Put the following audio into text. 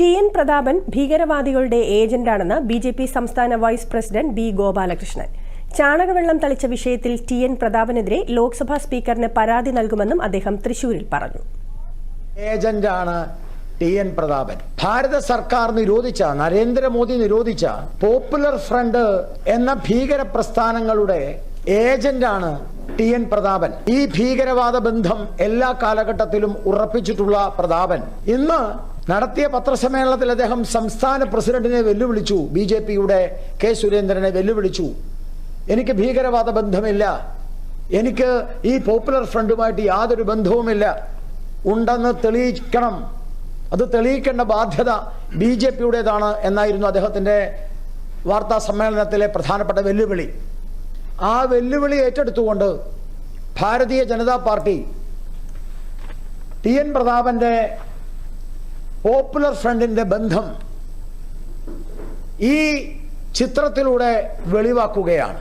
T N Prathapan ഭീകരവാദികളുടെ ഏജന്റാണെന്ന് B J P സംസ്ഥാന വൈസ് പ്രസിഡന്റ് ബി ഗോപാലകൃഷ്ണൻ. ചാണകവെള്ളം തളിച്ച വിഷയത്തിൽ ടി എൻ പ്രതാപനെതിരെ ലോക്സഭാ സ്പീക്കറിന് പരാതി നൽകുമെന്നും അദ്ദേഹം തൃശൂരിൽ പറഞ്ഞു. ഏജന്റാണ് ടി എൻ പ്രതാപൻ. ഭാരത സർക്കാർ നിരോധിച്ച നരേന്ദ്രമോദി നിരോധിച്ച പോപ്പുലർ ഫ്രണ്ട് എന്ന ഭീകര പ്രസ്ഥാനങ്ങളുടെ ഏജന്റാണ് ടി എൻ പ്രതാപൻ. ഈ ഭീകരവാദ ബന്ധം എല്ലാ കാലഘട്ടത്തിലും ഉറപ്പിച്ചിട്ടുള്ള പ്രതാപൻ. ഇന്ന് നടത്തിയ പത്രസമ്മേളനത്തിൽ അദ്ദേഹം സംസ്ഥാന പ്രസിഡന്റിനെ വെല്ലുവിളിച്ചു. ബി ജെ പിയുടെ കെ സുരേന്ദ്രനെ വെല്ലുവിളിച്ചു. എനിക്ക് ഭീകരവാദ ബന്ധമില്ല. എനിക്ക് ഈ പോപ്പുലർ ഫ്രണ്ടുമായിട്ട് യാതൊരു ബന്ധവുമില്ല. ഉണ്ടെന്ന് തെളിയിക്കണം. അത് തെളിയിക്കേണ്ട ബാധ്യത ബി ജെ പിയുടേതാണ് എന്നായിരുന്നു അദ്ദേഹത്തിന്റെ വാർത്താ സമ്മേളനത്തിലെ പ്രധാനപ്പെട്ട വെല്ലുവിളി. ആ വെല്ലുവിളി ഏറ്റെടുത്തുകൊണ്ട് Bharatiya Janata Party T N പ്രതാപന്റെ popular ഫ്രണ്ടിന്റെ ബന്ധം ഈ ചിത്രത്തിലൂടെ വെളിവാക്കുകയാണ്.